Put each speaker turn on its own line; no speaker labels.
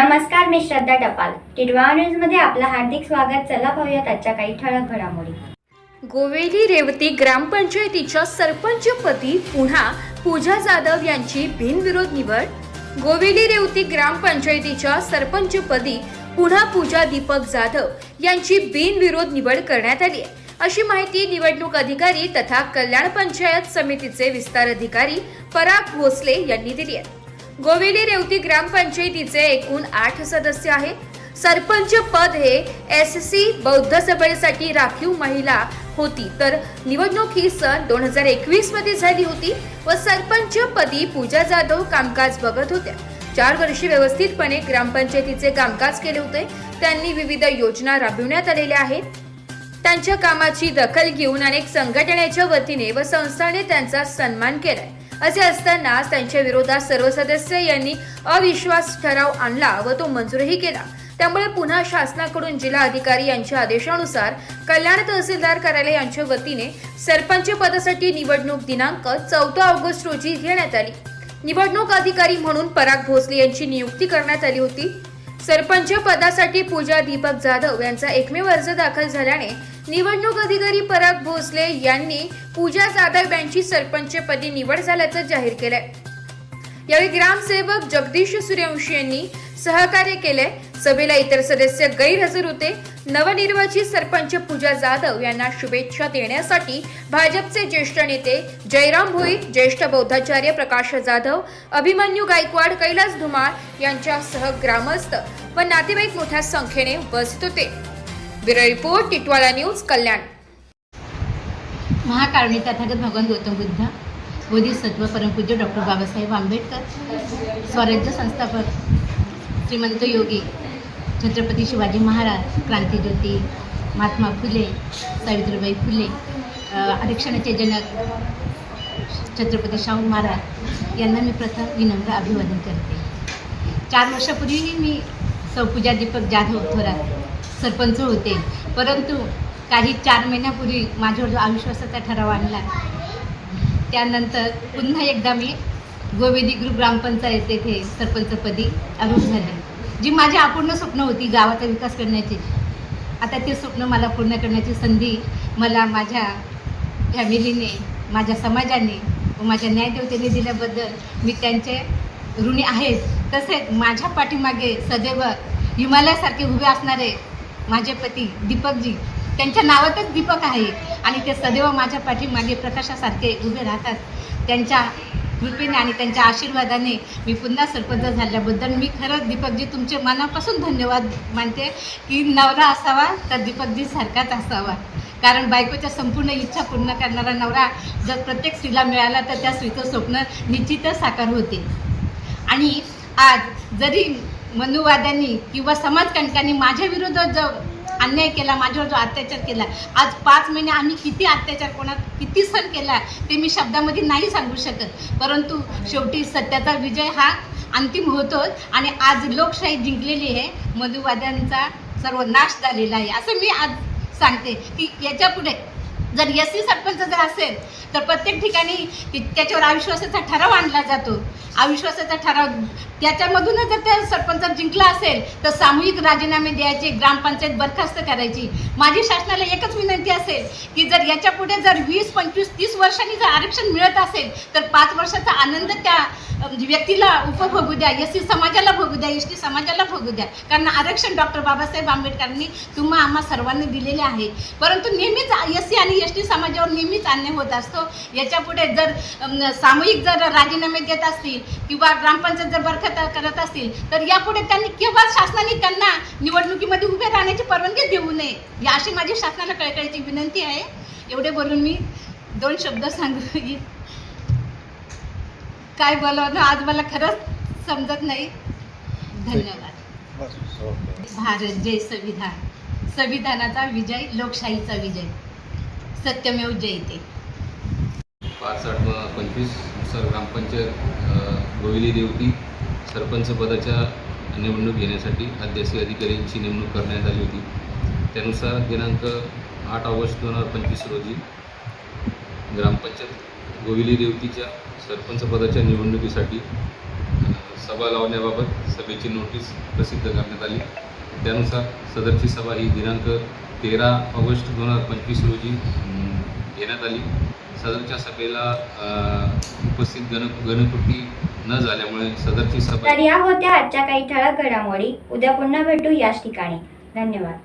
नमस्कार मी श्रद्धा टपाल. टिडवा न्यूजमध्ये आपलं हार्दिक स्वागत. चला पाहूयात आजच्या काही ठळक घडामोडी.
गोवेली रेवती ग्रामपंचायतीच्या सरपंचपदी पुन्हा पूजा जाधव यांची बिनविरोध निवड. गोवेली रेवती ग्रामपंचायतीच्या सरपंचपदी पुन्हा पूजा दीपक जाधव यांची बिनविरोध निवड करण्यात आली आहे. अशी माहिती निवडणूक अधिकारी तथा कल्याण पंचायत समितीचे विस्तार अधिकारी पराग भोसले यांनी दिली आहे. गोविली रेवती ग्रामपंचायतीचे एकूण आठ सदस्य आहेत. सरपंच पद हे एस सी बौद्ध सभेसाठी राखीव महिला होती. तर निवडणूक ही सन दोन हजार एकवीसमध्ये झाली होती व सरपंच पदी पूजा जाधव कामकाज बघत होत्या. चार वर्षे व्यवस्थितपणे ग्रामपंचायतीचे कामकाज केले होते. त्यांनी विविध योजना राबविण्यात आलेल्या आहेत. त्यांच्या कामाची दखल घेऊन अनेक संघटनेच्या वतीने व संस्थाने त्यांचा सन्मान केलाय. असे असतानाच त्यांच्या विरोधात सर्व सदस्य यांनी अविश्वास ठराव आणला व तो मंजूरही केला. त्यामुळे पुन्हा शासनाकडून जिल्हा अधिकारी यांच्या आदेशानुसार कल्याण तहसीलदार कार्यालय यांच्या वतीने सरपंच पदासाठी निवडणूक दिनांक चौदा ऑगस्ट रोजी घेण्यात आली. निवडणूक अधिकारी म्हणून पराग भोसले यांची नियुक्ती करण्यात आली होती. सरपंच पदासाठी पूजा दीपक जाधव यांचा एकमेव अर्ज दाखल झाल्याने निवडणूक अधिकारी पराग भोसले यांनी पूजा जाधव यांची सरपंचपदी निवड झाल्याचं जाहीर केलंय. यावेळी ग्रामसेवक जगदीश सूर्यवंशी यांनी सहकार्य केले सभेला इतर सदस्य गैरहजर होते. नवनिर्वाचित सरपंच पूजा जाधव यांना शुभेच्छा देण्यासाठी भाजपचे ज्येष्ठ नेते जयराम भोई ज्येष्ठ बौद्धाचार्य प्रकाश जाधव अभिमन्यू गायकवाड कैलास धुमाळ यांच्यासह ग्रामस्थ व नातेवाईक मोठ्या संख्येने उपस्थित होते. Bureau report Titwala news Kalyan.
महाकारणी Tathagata भगवान गौतम बुद्ध बोधिसत्व परमपूज्य डॉक्टर बाबासाहेब आंबेडकर स्वराज्य संस्थापक श्रीमंत योगी छत्रपती शिवाजी महाराज क्रांतीज्योती महात्मा फुले सावित्रीबाई फुले आरक्षणाचे जनक छत्रपती शाहू महाराज यांना मी प्रथम विनम्र अभिवादन करते. चार वर्षापूर्वी मी सौपूजा दीपक जाधव थोरात सरपंच होते. परंतु काही चार महिन्यापूर्वी माझ्यावर जो अविश्वासाचा ठराव आणला त्यानंतर पुन्हा एकदा मी गोवेदी ग्रुप ग्रामपंचायत येथे सरपंचपदी अरूढ झाले. जी माझी अपूर्ण स्वप्न होती गावाचा विकास करण्याची आता ते स्वप्न मला पूर्ण करण्याची संधी मला माझ्या फॅमिलीने माझ्या समाजाने व माझ्या न्यायदेवतेने दिल्याबद्दल मी त्यांचे ऋणी आहेत तसेच माझ्या पाठीमागे सदैव हिमालयासारखे उभे असणारे माझे पती दीपकजी त्यांच्या नावातच दीपक आहे आणि ते सदैव माझ्या पाठीमागे प्रकाशासारखे उभे राहतात. त्यांच्या कृपेने आणि त्यांच्या आशीर्वादाने मी पुन्हा सरपंच झाल्याबद्दल मी खरंच दीपकजी तुमचे मनापासून धन्यवाद मानते की नवरा असावा तर दीपकजी सारखाच असावा. कारण बायकोच्या संपूर्ण इच्छा पूर्ण करणारा नवरा जर प्रत्येक स्त्रीला मिळाला तर त्या स्त्रीचं स्वप्न निश्चितच साकार होते. आणि आज जरी मनुवाद्यांनी किंवा समाजकंटकांनी माझ्या विरोधात ज अन्याय केला माझ्यावर जो अत्याचार केला आज पाच महिने आम्ही किती अत्याचार कोणा किती सण केला ते मी शब्दामध्ये नाही सांगू शकत. परंतु शेवटी सत्याचा विजय हा अंतिम होतोच आणि आज लोकशाही जिंकलेली आहे मधुवाद्यांचा सर्व नाश झालेला आहे. असं मी आज सांगते की याच्यापुढे जर एस सी सरपंच जर असेल तर प्रत्येक ठिकाणी त्याच्यावर अविश्वासाचा ठराव आणला जातो. अविश्वासाचा ठराव त्याच्यामधूनच जर त्या सरपंच जिंकला असेल तर सामूहिक राजीनामे द्यायचे ग्रामपंचायत बरखास्त करायची. माझी शासनाला एकच विनंती असेल की जर याच्यापुढे जर वीस पंचवीस तीस वर्षांनी जर आरक्षण मिळत असेल तर पाच वर्षाचा आनंद त्या म्हणजे व्यक्तीला उपभोगू द्या एस सी समाजाला भोगू द्या एस टी समाजाला भोगू द्या. कारण आरक्षण डॉक्टर बाबासाहेब आंबेडकरांनी तुम्हा आम्हा सर्वांनी दिलेले आहे. परंतु नेहमीच एस सी आणि एस टी समाजावर नेहमीच अन्याय होत असतो. असतो. याच्यापुढे जर सामूहिक जर राजीनामे देत असतील किंवा ग्रामपंचायत जर बरखत करत असतील तर यापुढे त्यांनी केव्हा शासनाने त्यांना निवडणुकीमध्ये उभे राहण्याची परवानगी देऊ नये. या अशी माझी शासनाला कळकळीची विनंती आहे. एवढे बोलून मी दोन शब्द सांगू काय बोलावं आज मला खरंच समजत नाही. धन्यवाद. भारत जय संविधान. संविधानाचा विजय लोकशाहीचा विजय. सत्यमेव जयते
पाच आठ पंचवीसनुसार ग्रामपंचायत गोविली देवती सरपंच पदाच्या निवडणूक घेण्यासाठी अध्यक्षी अधिकाऱ्यांची नेमणूक करण्यात आली होती. त्यानुसार दिनांक आठ ऑगस्ट दोन हजार पंचवीस रोजी ग्रामपंचायत गोविली देवतीच्या सरपंच पदाच्या निवडणुकीसाठी सभा लावण्याबाबत सभेची नोटीस प्रसिद्ध करण्यात आली. त्यानुसार सदरची सभा ही दिनांक तेरा ऑगस्ट दोन हजार पंचवीस रोजी घेण्यात आली. सदरच्या सभेला उपस्थित गण गणकृती न झाल्यामुळे सदरची सभा
तर या होत्या आजच्या काही ठळक घडामोडी. उद्या पुन्हा भेटू याच ठिकाणी. धन्यवाद.